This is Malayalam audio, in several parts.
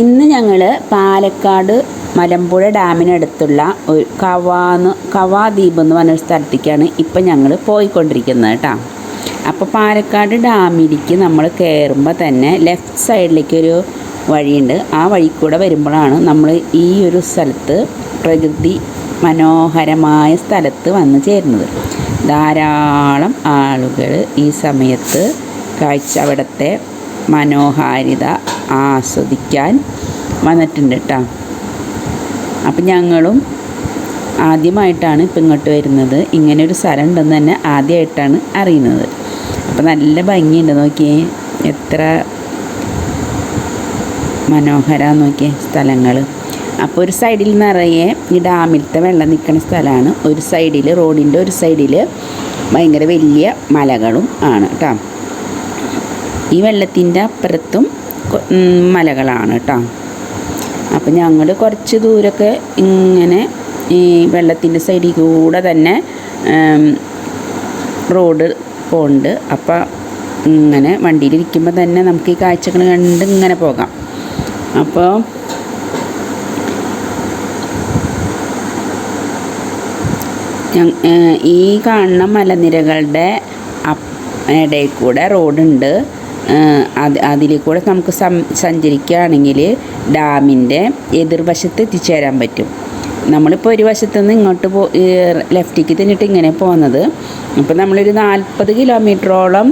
ഇന്ന് ഞങ്ങൾ പാലക്കാട് മലമ്പുഴ ഡാമിനടുത്തുള്ള ഒരു കവാന്ന് കവാദ്വീപ് എന്ന് പറഞ്ഞൊരു സ്ഥലത്തേക്കാണ് ഇപ്പം ഞങ്ങൾ പോയിക്കൊണ്ടിരിക്കുന്നത് കേട്ടോ. അപ്പോൾ പാലക്കാട് ഡാമിലേക്ക് നമ്മൾ കയറുമ്പോൾ തന്നെ ലെഫ്റ്റ് സൈഡിലേക്കൊരു വഴിയുണ്ട്. ആ വഴി കൂടെ വരുമ്പോഴാണ് നമ്മൾ ഈ ഒരു സ്ഥലത്ത് പ്രകൃതി മനോഹരമായ സ്ഥലത്ത് വന്നു ചേരുന്നത്. ധാരാളം ആളുകൾ ഈ സമയത്ത് കാഴ്ച അവിടുത്തെ മനോഹാരിത ആസ്വദിക്കാൻ വന്നിട്ടുണ്ട് കേട്ടോ അപ്പം ഞങ്ങളും ആദ്യമായിട്ടാണ് ഇപ്പം ഇങ്ങോട്ട് വരുന്നത്. ഇങ്ങനെ ഒരു സ്ഥലം ഉണ്ടെന്ന് തന്നെ ആദ്യമായിട്ടാണ് അറിയുന്നത്. അപ്പം നല്ല ഭംഗിയുണ്ട് നോക്കിയേ. എത്ര മനോഹര നോക്കിയേ സ്ഥലങ്ങൾ അപ്പോൾ ഒരു സൈഡിൽ നിറയെ ഈ ഡാമിലത്തെ വെള്ളം നിൽക്കുന്ന സ്ഥലമാണ്. ഒരു സൈഡിൽ റോഡിന്റെ ഒരു സൈഡിൽ ഭയങ്കര വലിയ മലകളും ആണ് കേട്ടോ ഈ വെള്ളത്തിന്റെ അപ്പുറത്തും മലകളാണ് കേട്ടോ അപ്പം ഞങ്ങൾ കുറച്ച് ദൂരമൊക്കെ ഇങ്ങനെ ഈ വെള്ളത്തിന്റെ സൈഡിൽ കൂടെ തന്നെ റോഡ് പോകുന്നുണ്ട് അപ്പം ഇങ്ങനെ വണ്ടിയിലിരിക്കുമ്പോൾ തന്നെ നമുക്ക് ഈ കാഴ്ചകൾ കണ്ട് ഇങ്ങനെ പോകാം. അപ്പോൾ ഈ കാണുന്ന മലനിരകളുടെ ഇടയിൽ കൂടെ റോഡുണ്ട്. അത് അതിൽ കൂടെ നമുക്ക് സഞ്ചരിക്കുകയാണെങ്കിൽ ഡാമിന്റെ എതിർവശത്ത് എത്തിച്ചേരാൻ പറ്റും. നമ്മളിപ്പോൾ ഒരു വശത്തു നിന്ന് ഇങ്ങോട്ട് പോ ലെഫ്റ്റിക്ക് തിന്നിട്ട് ഇങ്ങനെ പോകുന്നത്. അപ്പോൾ നമ്മളൊരു നാൽപ്പത് കിലോമീറ്ററോളം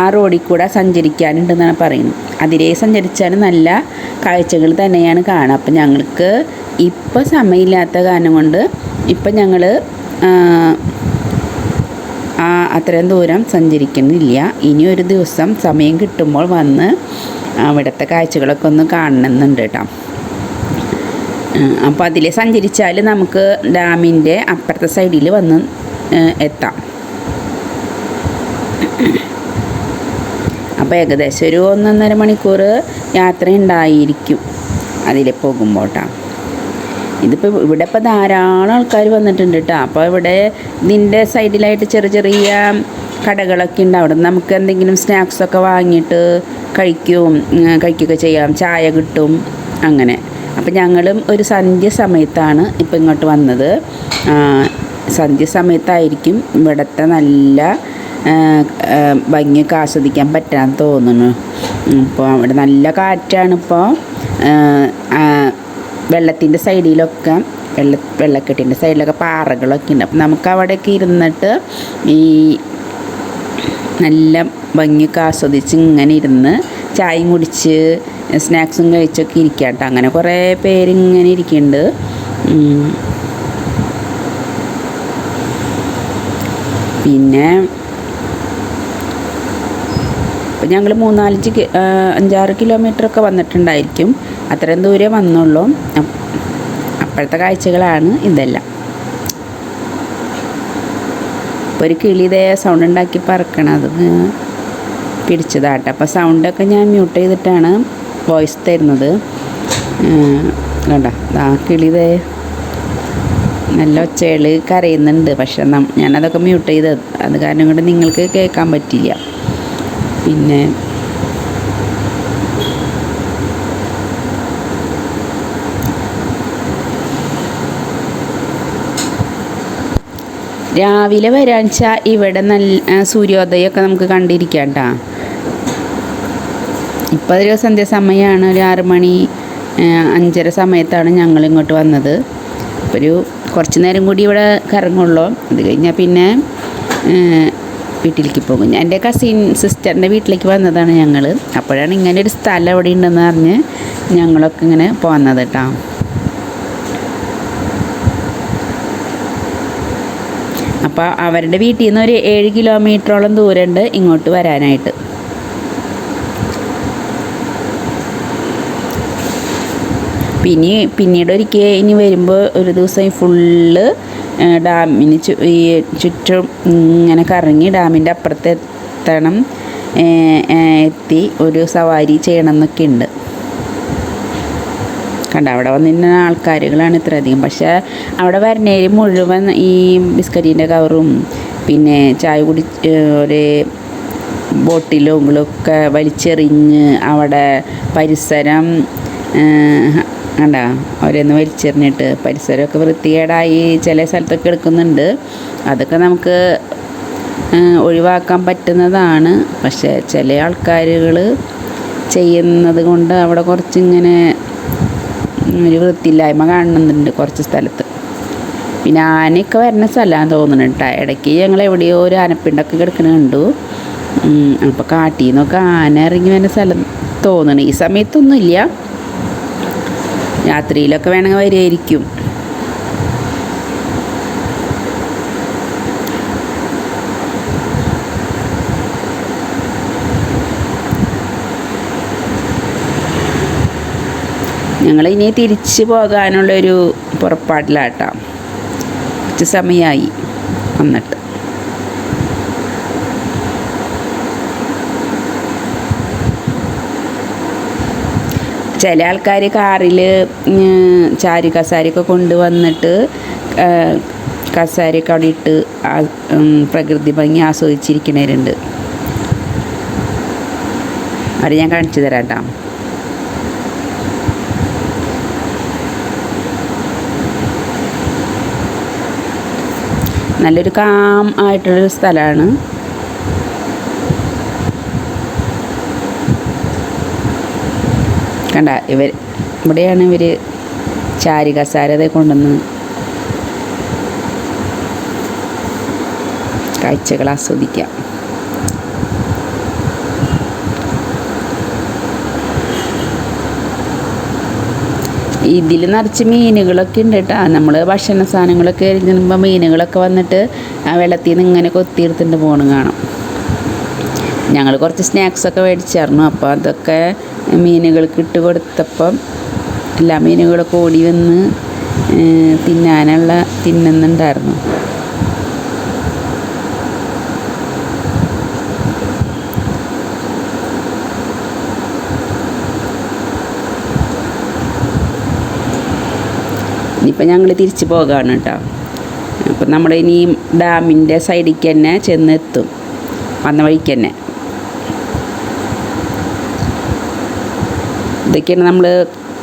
ആ റോഡിൽ കൂടെ സഞ്ചരിക്കാനുണ്ടെന്നാണ് പറയുന്നത്. അതിലേ സഞ്ചരിച്ചാൽ നല്ല കാഴ്ചകൾ തന്നെയാണ് കാണുക. അപ്പം ഞങ്ങൾക്ക് ഇപ്പോൾ സമയമില്ലാത്ത കാരണം കൊണ്ട് ഇപ്പം ഞങ്ങൾ അത്രയും ദൂരം സഞ്ചരിക്കുന്നില്ല. ഇനി ഒരു ദിവസം സമയം കിട്ടുമ്പോൾ വന്ന് അവിടുത്തെ കാഴ്ചകളൊക്കെ ഒന്ന് കാണണമെന്നുണ്ട് കേട്ടോ. അപ്പോൾ അതിൽ സഞ്ചരിച്ചാൽ നമുക്ക് ഡാമിന്റെ അപ്പുറത്തെ സൈഡിൽ വന്ന് എത്താം. അപ്പോൾ ഏകദേശം ഒരു ഒന്നൊന്നര മണിക്കൂർ യാത്ര ഉണ്ടായിരിക്കും അതിൽ പോകുമ്പോട്ടാണ് ഇതിപ്പോൾ ഇവിടെ ഇപ്പോൾ ധാരാളം ആൾക്കാർ വന്നിട്ടുണ്ട് കേട്ടോ അപ്പോൾ ഇവിടെ ഇതിന്റെ സൈഡിലായിട്ട് ചെറിയ ചെറിയ കടകളൊക്കെ ഉണ്ട്. അവിടെ നമുക്ക് എന്തെങ്കിലും സ്നാക്സൊക്കെ വാങ്ങിയിട്ട് കഴിക്കും കഴിക്കുകയൊക്കെ ചെയ്യാം. ചായ കിട്ടും അങ്ങനെ. അപ്പം ഞങ്ങളും ഒരു സന്ധ്യ സമയത്താണ് ഇപ്പോൾ ഇങ്ങോട്ട് വന്നത്. സന്ധ്യ സമയത്തായിരിക്കും ഇവിടുത്തെ നല്ല ഭംഗിയൊക്കെ ആസ്വദിക്കാൻ പറ്റാൻ തോന്നുന്നു. ഇപ്പോൾ അവിടെ നല്ല കാറ്റാണ് ഇപ്പോൾ വെള്ളത്തിന്റെ സൈഡിലൊക്കെ വെള്ള വെള്ളക്കെട്ടിന്റെ സൈഡിലൊക്കെ പാറകളൊക്കെ ഉണ്ട്. അപ്പം നമുക്ക് അവിടെയൊക്കെ ഇരുന്നിട്ട് ഈ നല്ല ഭംഗിയൊക്കെ ആസ്വദിച്ച് ഇങ്ങനെ ഇരുന്ന് ചായയും കുടിച്ച് സ്നാക്സും കഴിച്ചൊക്കെ ഇരിക്കാം കേട്ടോ അങ്ങനെ കുറേ പേരിങ്ങനെ ഇരിക്കുന്നുണ്ട്. പിന്നെ ഞങ്ങൾ മൂന്നാലഞ്ച് അഞ്ചാറ് കിലോമീറ്റർ ഒക്കെ വന്നിട്ടുണ്ടായിരിക്കും. അത്രയും ദൂരെ വന്നുള്ളൂ. അപ്പോഴത്തെ കാഴ്ചകളാണ് ഇതെല്ലാം. ഇപ്പോൾ ഒരു കിളി സൗണ്ട് ഉണ്ടാക്കി പറക്കണത് പിടിച്ചതാട്ടെ. അപ്പോൾ സൗണ്ടൊക്കെ ഞാൻ മ്യൂട്ട് ചെയ്തിട്ടാണ് വോയിസ് തരുന്നത്. കണ്ട? ആ കിളി നല്ല ഒച്ചകൾ കരയുന്നുണ്ട്. പക്ഷെ ഞാനതൊക്കെ മ്യൂട്ട് ചെയ്തത് അത് കാരണം കൊണ്ട് നിങ്ങൾക്ക് കേൾക്കാൻ പറ്റില്ല. പിന്നെ രാവിലെ വരാഴ്ച ഇവിടെ നല്ല സൂര്യോദയമൊക്കെ നമുക്ക് കണ്ടിരിക്കാം കേട്ടോ ഇപ്പോൾ സന്ധ്യ സമയമാണ് ഒരു ആറ് മണി അഞ്ചര സമയത്താണ് ഞങ്ങൾ ഇങ്ങോട്ട് വന്നത്. ഒരു കുറച്ച് നേരം കൂടി ഇവിടെ കറങ്ങുള്ളൂ. അത് കഴിഞ്ഞാൽ പിന്നെ വീട്ടിലേക്ക് പോകും. എന്റെ കസിൻ സിസ്റ്ററിന്റെ വീട്ടിലേക്ക് വന്നതാണ് ഞങ്ങൾ അപ്പോഴാണ് ഇങ്ങനെ ഒരു സ്ഥലം അവിടെ ഉണ്ടെന്ന് അറിഞ്ഞ് ഞങ്ങളൊക്കെ ഇങ്ങനെ പോന്നത് കേട്ടോ. അപ്പോൾ അവരുടെ വീട്ടിൽ നിന്ന് ഒരു ഏഴ് കിലോമീറ്ററോളം ദൂരമുണ്ട് ഇങ്ങോട്ട് വരാനായിട്ട്. പിന്നെ പിന്നീട് ഒരിക്കൽ ഇനി വരുമ്പോൾ ഒരു ദിവസം ഫുള്ള് ഡാമിന് ചു ഈ ചുറ്റും ഇങ്ങനെ കറങ്ങി ഡാമിന്റെ അപ്പുറത്ത് എത്തണം. എത്തി ഒരു സവാരി ചെയ്യണം എന്നൊക്കെ ഉണ്ട്. കണ്ട അവിടെ വന്നിരുന്ന ആൾക്കാരുകളാണ് ഇത്രയധികം പക്ഷേ അവിടെ വരണേര് മുഴുവൻ ഈ ബിസ്ക്കറ്റിന്റെ കവറും പിന്നെ ചായ കുടി ഒരു ബോട്ടിലും ഒക്കെ വലിച്ചെറിഞ്ഞ് അവിടെ പരിസരം കണ്ട? അവരൊന്ന് വലിച്ചെറിഞ്ഞിട്ട് പരിസരമൊക്കെ വൃത്തികേടായി ചില സ്ഥലത്തൊക്കെ എടുക്കുന്നുണ്ട്. അതൊക്കെ നമുക്ക് ഒഴിവാക്കാൻ പറ്റുന്നതാണ്. പക്ഷേ ചില ആൾക്കാരുകൾ ചെയ്യുന്നത് കൊണ്ട് അവിടെ കുറച്ചിങ്ങനെ ഒരു വൃത്തിയില്ലായ്മ കാണുന്നുണ്ട് കുറച്ച് സ്ഥലത്ത്. പിന്നെ ആനയൊക്കെ വരുന്ന സ്ഥലമാണെന്ന് തോന്നുന്നുണ്ട് കേട്ടോ. ഇടയ്ക്ക് ഞങ്ങൾ എവിടെയോ ഒരു ആനപ്പിണ്ടൊക്കെ കിടക്കണ കണ്ടു. അപ്പോൾ കാട്ടിൽ നിന്നൊക്കെ ആന ഇറങ്ങി വരുന്ന സ്ഥലം തോന്നണം. ഈ സമയത്തൊന്നുമില്ല. രാത്രിയിലൊക്കെ വേണമെങ്കിൽ വരുമായിരിക്കും ഞങ്ങൾ ഇനി തിരിച്ച് പോകാനുള്ളൊരു പുറപ്പാടിലാട്ടാം. കുറച്ച് സമയമായി വന്നിട്ട്. ചില ആൾക്കാർ കാറിൽ ചാരി കസാരയൊക്കെ കൊണ്ടുവന്നിട്ട് കസാരി അവിടെ ഇട്ട് പ്രകൃതി ഭംഗി ആസ്വദിച്ചിരിക്കണവരുണ്ട്. അവിടെ ഞാൻ കാണിച്ചു തരാം കേട്ടോ നല്ലൊരു കാം ആയിട്ടുള്ളൊരു സ്ഥലമാണ് കണ്ട ഇവർ ഇവിടെയാണ് ഇവർ ചാരി കസാരതയെ കൊണ്ടുവന്ന് കാഴ്ചകൾ ആസ്വദിക്കാം ഇതിൽ നിറച്ച് മീനുകളൊക്കെ ഉണ്ട് കേട്ടോ. നമ്മൾ ഭക്ഷണ സാധനങ്ങളൊക്കെ എഴുതുമ്പോൾ മീനുകളൊക്കെ വന്നിട്ട് ആ വെള്ളത്തിൽ നിന്ന് ഇങ്ങനെ കൊത്തിയെടുത്തിട്ട് പോകണം കാണാം. ഞങ്ങൾ കുറച്ച് സ്നാക്സൊക്കെ മേടിച്ചായിരുന്നു. അപ്പോൾ അതൊക്കെ മീനുകൾക്ക് ഇട്ട് കൊടുത്തപ്പം എല്ലാ മീനുകളൊക്കെ ഓടി വന്ന് തിന്നാനുള്ള തിന്നുന്നുണ്ടായിരുന്നു. ഇനിയിപ്പോൾ ഞങ്ങൾ തിരിച്ച് പോകാണ് കേട്ടോ അപ്പം നമ്മൾ ഇനിയും ഡാമിന്റെ സൈഡിലേക്ക് തന്നെ ചെന്നെത്തും. വന്ന വഴിക്ക് തന്നെ. ഇതൊക്കെയാണ് നമ്മൾ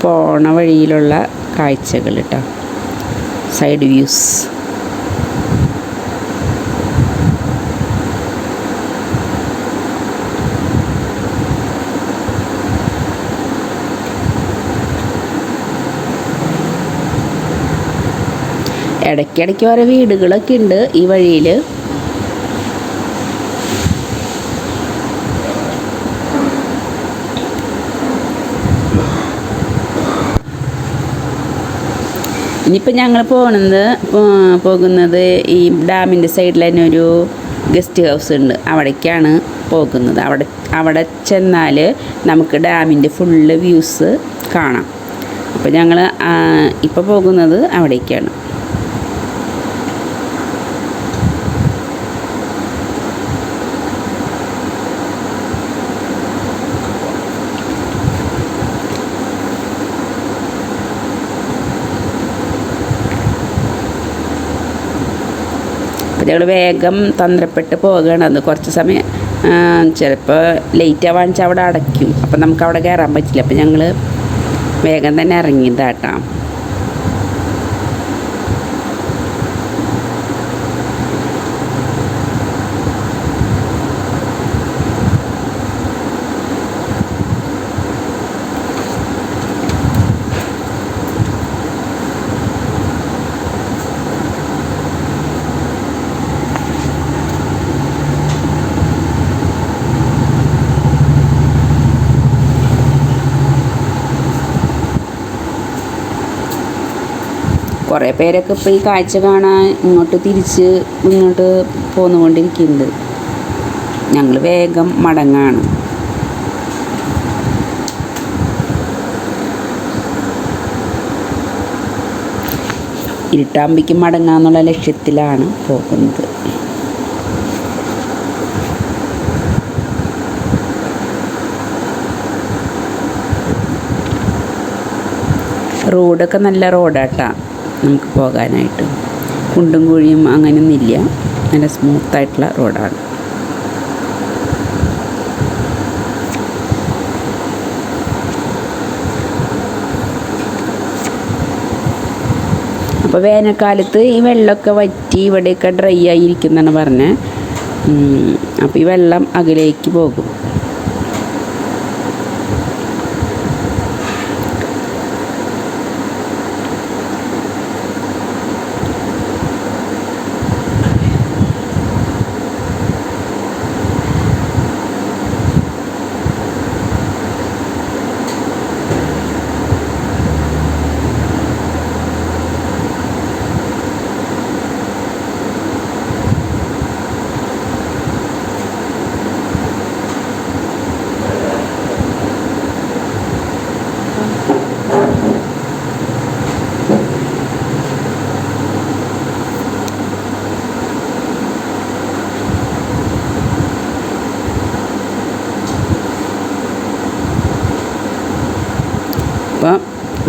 പോണ വഴിയിലുള്ള കാഴ്ചകൾ കേട്ടോ സൈഡ് വ്യൂസ് ഇടയ്ക്കിടയ്ക്ക് ഓരോ വീടുകളൊക്കെ ഉണ്ട് ഈ വഴിയിൽ ഇനിയിപ്പോൾ ഞങ്ങൾ പോകുന്നത് പോകുന്നത് ഈ ഡാമിന്റെ സൈഡിൽ തന്നെ ഒരു ഗസ്റ്റ് ഹൗസ് ഉണ്ട്. അവിടേക്കാണ് പോകുന്നത്. അവിടെ അവിടെ ചെന്നാൽ നമുക്ക് ഡാമിന്റെ ഫുള്ള് വ്യൂസ് കാണാം. അപ്പോൾ ഞങ്ങൾ ഇപ്പോൾ പോകുന്നത് അവിടേക്കാണ്. അപ്പോൾ ഞങ്ങൾ വേഗം തന്ത്രപ്പെട്ട് പോകണം. അന്ന് കുറച്ച് സമയം ചിലപ്പോൾ ലേറ്റ് വെച്ചാൽ അവിടെ അടയ്ക്കും. അപ്പം നമുക്ക് അവിടെ കയറാൻ പറ്റില്ല. അപ്പം ഞങ്ങൾ വേഗം തന്നെ ഇറങ്ങിയതാട്ടാ. കുറേ പേരൊക്കെ ഇപ്പോൾ ഈ കാഴ്ച കാണാൻ ഇങ്ങോട്ട് തിരിച്ച് ഇങ്ങോട്ട് പോന്നുകൊണ്ടിരിക്കുന്നുണ്ട്. ഞങ്ങൾ വേഗം മടങ്ങാണ്. ഇരുട്ടാമ്പിക്ക് മടങ്ങാന്നുള്ള ലക്ഷ്യത്തിലാണ് പോകുന്നത്. റോഡൊക്കെ നല്ല റോഡാട്ടാ. നമുക്ക് പോകാനായിട്ട്. കുണ്ടും കുഴിയും അങ്ങനെയൊന്നുമില്ല. നല്ല സ്മൂത്തായിട്ടുള്ള റോഡാണ്. അപ്പോൾ വേനൽക്കാലത്ത് ഈ വെള്ളമൊക്കെ വറ്റി ഇവിടെയൊക്കെ ഡ്രൈ ആയി ഇരിക്കുന്നതാണ് പറഞ്ഞത് അപ്പോൾ ഈ വെള്ളം അകലേക്ക് പോകും.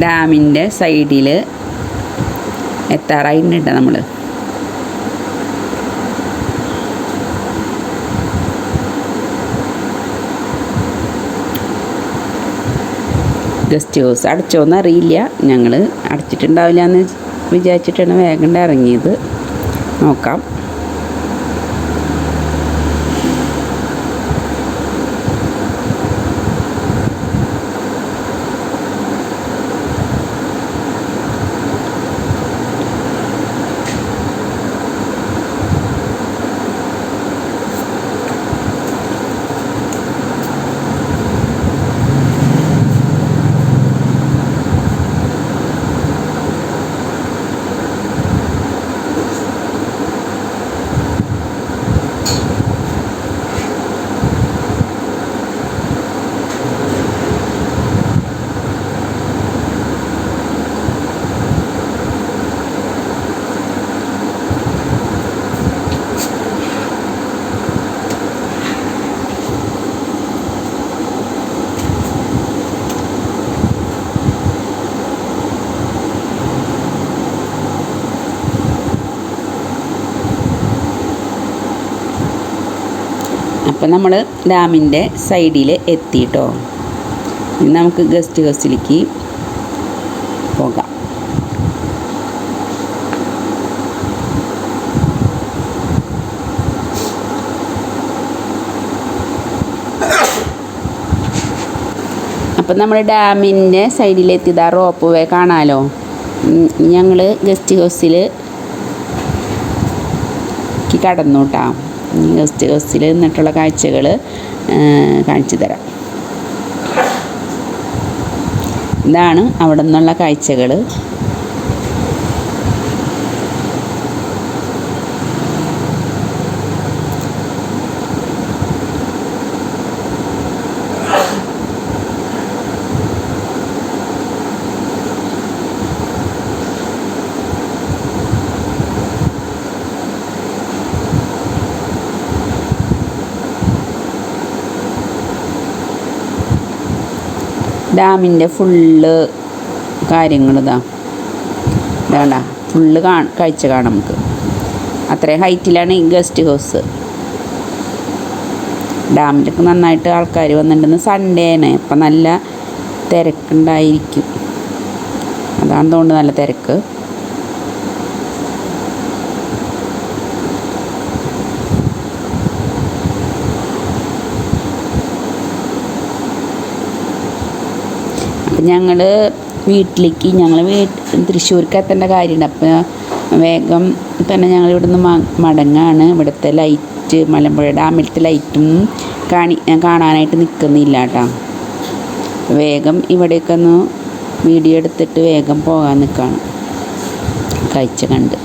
ഡാമിന്റെ സൈഡിൽ എത്താറായിട്ടുണ്ട് നമ്മൾ ഗസ്റ്റ് ഹൗസ് അടച്ചോന്ന് അറിയില്ല. ഞങ്ങൾ അടച്ചിട്ടുണ്ടാവില്ല എന്ന് വിചാരിച്ചിട്ടാണ് വേഗം ഇറങ്ങിയത്. നോക്കാം. അപ്പം നമ്മൾ ഡാമിന്റെ സൈഡിൽ എത്തിയിട്ടോ ഇനി നമുക്ക് ഗസ്റ്റ് ഹൗസിലേക്ക് പോകാം. അപ്പം നമ്മൾ ഡാമിന്റെ സൈഡിലെത്തിയത് ആ റോപ്പ് വേ കാണാമല്ലോ ഞങ്ങൾ ഗസ്റ്റ് ഹൗസിൽ കടന്നു കേട്ടോ ഗസ്റ്റ് ഹൗസിൽ നിന്നിട്ടുള്ള കാഴ്ചകൾ കാണിച്ചു തരാം. ഇതാണ് അവിടെ നിന്നുള്ള കാഴ്ചകൾ ഡാമിന്റെ ഫുള്ള് കാര്യങ്ങൾ ഇതാ. ഇതാണ്ട ഫുള്ള് കാ കാഴ്ച കാണാം നമുക്ക്. അത്രയും ഹൈറ്റിലാണ് ഈ ഗസ്റ്റ് ഹൗസ്. ഡാമിലൊക്കെ നന്നായിട്ട് ആൾക്കാർ വന്നിട്ടുണ്ട്. സൺഡേനെ അപ്പം നല്ല തിരക്കുണ്ടായിരിക്കും. അതാണ് തോന്നുന്നത് നല്ല തിരക്ക്. അപ്പം ഞങ്ങൾ വീട്ടിലേക്ക് ഞങ്ങൾ വീട്ട് തൃശ്ശൂർക്ക് എത്തേണ്ട കാര്യമുണ്ട്. അപ്പോൾ വേഗം തന്നെ ഞങ്ങൾ ഇവിടുന്ന് മടങ്ങാണ്. ഇവിടുത്തെ ലൈറ്റ് മലമ്പുഴ ഡാമിലത്തെ ലൈറ്റും കാണി കാണാനായിട്ട് നിൽക്കുന്നില്ല കേട്ടോ. വേഗം ഇവിടേക്കൊന്ന് വീഡിയോ എടുത്തിട്ട് വേഗം പോകാൻ നിൽക്കുകയാണ് കാഴ്ച കണ്ട്.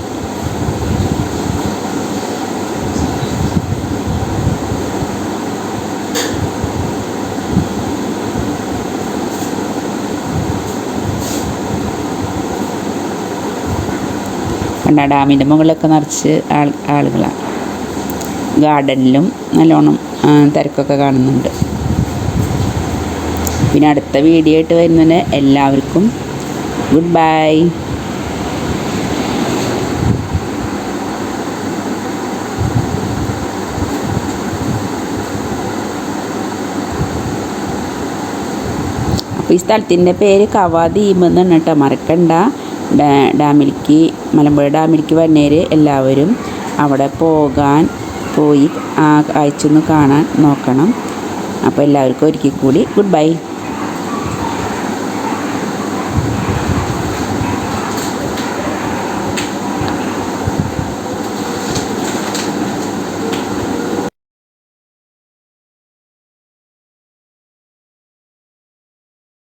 കണ്ട ഡാമിന്റെ മുകളിലൊക്കെ നിറച്ച് ആൾ ആളുകളാണ് ഗാർഡനിലും നല്ലോണം തിരക്കൊക്കെ കാണുന്നുണ്ട്. പിന്നെ അടുത്ത വീഡിയോ ആയിട്ട് വരുന്നതിന് എല്ലാവർക്കും ഗുഡ് ബൈ. അപ്പോൾ ഈ സ്ഥലത്തിന്റെ പേര് കവാ ദ്വീപ് എന്നാണ് കേട്ടോ മറക്കണ്ട. ഡാമിലേക്ക് മലമ്പുഴ ഡാമിലേക്ക് വരുന്നവർ എല്ലാവരും അവിടെ പോകാൻ പോയി ആ കാഴ്ച ഒന്ന് കാണാൻ നോക്കണം. അപ്പോൾ എല്ലാവർക്കും ഒരിക്കൽ കൂടി ഗുഡ് ബൈ